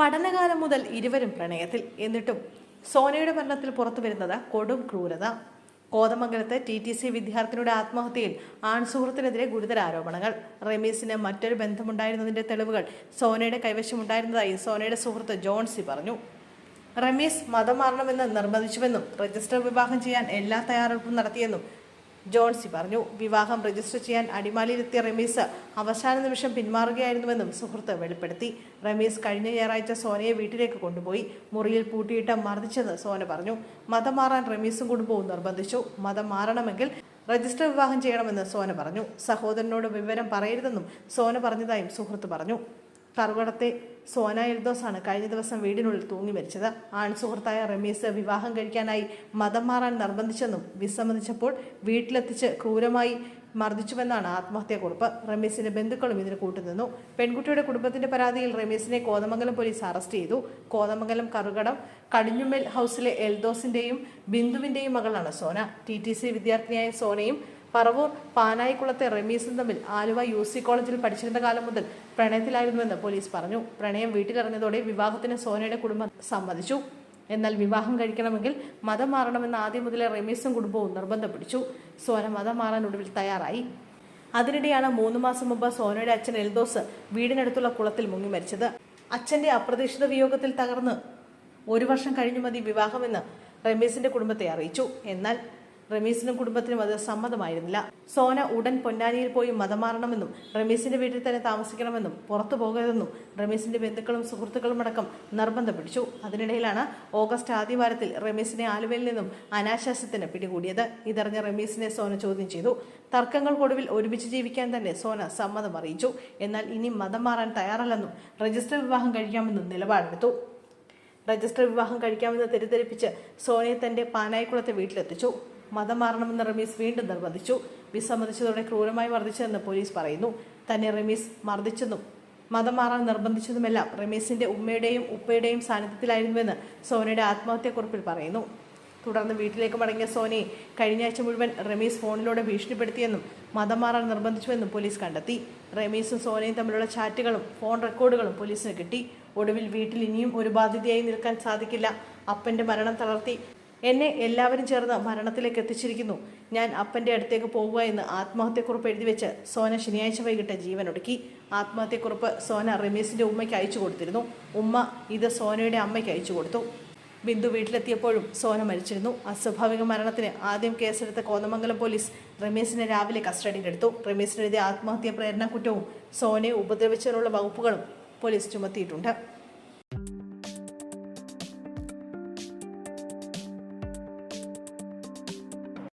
പഠനകാലം മുതൽ ഇരുവരും പ്രണയത്തിൽ. എന്നിട്ടും സോനയുടെ മരണത്തിൽ പുറത്തു വരുന്നത് കൊടും ക്രൂരത. കോതമംഗലത്ത് ടി ടി സി വിദ്യാർത്ഥിനിയുടെ ആത്മഹത്യയിൽ ആൺസുഹൃത്തിനെതിരെ ഗുരുതര ആരോപണങ്ങൾ. റമീസിന് മറ്റൊരു ബന്ധമുണ്ടായിരുന്നതിന്റെ തെളിവുകൾ സോനയുടെ കൈവശമുണ്ടായിരുന്നതായി സോനയുടെ സുഹൃത്ത് ജോൺസി പറഞ്ഞു. റമീസ് മതം മാറണമെന്ന് നിർബന്ധിച്ചുവെന്നും രജിസ്റ്റർ വിവാഹം ചെയ്യാൻ എല്ലാ തയ്യാറെടുപ്പും നടത്തിയെന്നും ജോൺസി പറഞ്ഞു. വിവാഹം രജിസ്റ്റർ ചെയ്യാൻ അടിമാലിയിലെത്തിയ റമീസ് അവസാന നിമിഷം പിന്മാറുകയായിരുന്നുവെന്നും സുഹൃത്ത് വെളിപ്പെടുത്തി. റമീസ് കഴിഞ്ഞ ഞായറാഴ്ച സോനയെ വീട്ടിലേക്ക് കൊണ്ടുപോയി. മുറിയിൽ പൂട്ടിയിട്ട് മർദ്ദിച്ചെന്ന് സോന പറഞ്ഞു. മതം മാറാൻ റമീസും കുടുംബവും നിർബന്ധിച്ചു. മതം മാറണമെങ്കിൽ രജിസ്റ്റർ വിവാഹം ചെയ്യണമെന്ന് സോന പറഞ്ഞു. സഹോദരനോട് വിവരം പറയരുതെന്നും സോന പറഞ്ഞതായും സുഹൃത്ത് പറഞ്ഞു. കറുകടത്തെ സോന എൽദോസാണ് കഴിഞ്ഞ ദിവസം വീടിനുള്ളിൽ തൂങ്ങി മരിച്ചത്. ആൺസുഹൃത്തായ റമീസ് വിവാഹം കഴിക്കാനായി മതം മാറാൻ നിർബന്ധിച്ചെന്നും വിസമ്മതിച്ചപ്പോൾ വീട്ടിലെത്തിച്ച് ക്രൂരമായി മർദ്ദിച്ചുവെന്നാണ് ആത്മഹത്യാക്കുറിപ്പ്. റമീസിന്റെ ബന്ധുക്കളും ഇതിന് കൂട്ടുനിന്നു. പെൺകുട്ടിയുടെ കുടുംബത്തിന്റെ പരാതിയിൽ റമീസിനെ കോതമംഗലം പോലീസ് അറസ്റ്റ് ചെയ്തു. കോതമംഗലം കറുകടം കടിഞ്ഞുമേൽ ഹൗസിലെ എൽദോസിന്റെയും ബിന്ദുവിന്റെയും മകളാണ് സോന. ടി ടി സി വിദ്യാർത്ഥിനിയായ സോനയും പറവൂർ പാനായിക്കുളത്തെ റമീസും തമ്മിൽ ആലുവ യു സി കോളേജിൽ പഠിച്ചിരുന്ന കാലം മുതൽ പ്രണയത്തിലായിരുന്നുവെന്ന് പോലീസ് പറഞ്ഞു. പ്രണയം വീട്ടിലിറങ്ങിയതോടെ വിവാഹത്തിന് സോനയുടെ കുടുംബം സമ്മതിച്ചു. എന്നാൽ വിവാഹം കഴിക്കണമെങ്കിൽ മതം മാറണമെന്ന് ആദ്യം മുതലേ റമീസും കുടുംബവും നിർബന്ധം പിടിച്ചു സോന മതം മാറാൻ ഒടുവിൽ തയ്യാറായി. അതിനിടെയാണ് മൂന്ന് മാസം മുമ്പ് സോനയുടെ അച്ഛൻ എൽദോസ് വീടിനടുത്തുള്ള കുളത്തിൽ മുങ്ങി മരിച്ചത്. അച്ഛന്റെ അപ്രതീക്ഷിത വിയോഗത്തിൽ തകർന്ന് ഒരു വർഷം കഴിഞ്ഞു മതി വിവാഹമെന്ന് റമീസിന്റെ കുടുംബത്തെ അറിയിച്ചു. എന്നാൽ റമീസിനും കുടുംബത്തിനും അത് സമ്മതമായിരുന്നില്ല. സോന ഉടൻ പൊന്നാനിയിൽ പോയി മതം മാറണമെന്നും റമീസിന്റെ വീട്ടിൽ തന്നെ താമസിക്കണമെന്നും പുറത്തു പോകരുതെന്നും റമീസിന്റെ ബന്ധുക്കളും സുഹൃത്തുക്കളും അടക്കം നിർബന്ധം പിടിച്ചു. അതിനിടയിലാണ് ഓഗസ്റ്റ് ആദ്യവാരത്തിൽ റമീസിനെ ആലുവയിൽ നിന്നും അനാശാസ്യത്തിന് പിടികൂടിയത്. ഇതറിഞ്ഞ റമീസിനെ സോന ചോദ്യം ചെയ്തു. തർക്കങ്ങൾക്കൊടുവിൽ ഒരുമിച്ച് ജീവിക്കാൻ തന്നെ സോന സമ്മതം അറിയിച്ചു. എന്നാൽ ഇനി മതം മാറാൻ തയ്യാറല്ലെന്നും രജിസ്റ്റർ വിവാഹം കഴിക്കാമെന്നും നിലപാടെടുത്തു. രജിസ്റ്റർ വിവാഹം കഴിക്കാമെന്ന് തെറ്റിദ്ധരിപ്പിച്ച് സോനയെ തന്റെ പാനായിക്കുളത്തെ വീട്ടിലെത്തിച്ചു. മതം മാറണമെന്ന് റമീസ് വീണ്ടും നിർബന്ധിച്ചു. വിസമ്മതിച്ചതോടെ ക്രൂരമായി മർദ്ദിച്ചതെന്ന് പോലീസ് പറയുന്നു. തന്നെ റമീസ് മർദ്ദിച്ചെന്നും മതം മാറാൻ നിർബന്ധിച്ചതുമെല്ലാം റമീസിന്റെ ഉമ്മയുടെയും ഉപ്പയുടെയും സാന്നിധ്യത്തിലായിരുന്നുവെന്ന് സോനയുടെ ആത്മഹത്യാക്കുറിപ്പിൽ പറയുന്നു. തുടർന്ന് വീട്ടിലേക്ക് മടങ്ങിയ സോനയെ കഴിഞ്ഞ ആഴ്ച മുഴുവൻ റമീസ് ഫോണിലൂടെ ഭീഷണിപ്പെടുത്തിയെന്നും മതം മാറാൻ നിർബന്ധിച്ചുവെന്നും പോലീസ് കണ്ടെത്തി. റമീസും സോനയും തമ്മിലുള്ള ചാറ്റുകളും ഫോൺ റെക്കോർഡുകളും പോലീസിന് കിട്ടി. ഒടുവിൽ വീട്ടിൽ ഇനിയും ഒരു ബാധ്യതയായി നിൽക്കാൻ സാധിക്കില്ല. അപ്പന്റെ മരണം തളർത്തി എന്നെ എല്ലാവരും ചേർന്ന് മരണത്തിലേക്ക് എത്തിച്ചിരിക്കുന്നു. ഞാൻ അപ്പന്റെ അടുത്തേക്ക് പോകുക എന്ന് ആത്മഹത്യക്കുറിപ്പ് എഴുതി വെച്ച് സോന ശനിയാഴ്ച വൈകിട്ട് ജീവനൊടുക്കി ആത്മഹത്യക്കുറിപ്പ് സോന റമീസിന്റെ ഉമ്മയ്ക്ക് അയച്ചു കൊടുത്തിരുന്നു. ഉമ്മ ഇത് സോനയുടെ അമ്മയ്ക്ക് അയച്ചു കൊടുത്തു. ബിന്ദു വീട്ടിലെത്തിയപ്പോഴും സോന മരിച്ചിരുന്നു. അസ്വാഭാവിക മരണത്തിന് ആദ്യം കേസെടുത്ത കോതമംഗലം പോലീസ് റമീസിനെ രാവിലെ കസ്റ്റഡിയിലെടുത്തു. റമീസിനെതിരെ ആത്മഹത്യാ പ്രേരണ കുറ്റവും സോനയെ ഉപദ്രവിച്ചതിനുള്ള വകുപ്പുകളും പോലീസ് ചുമത്തിയിട്ടുണ്ട്.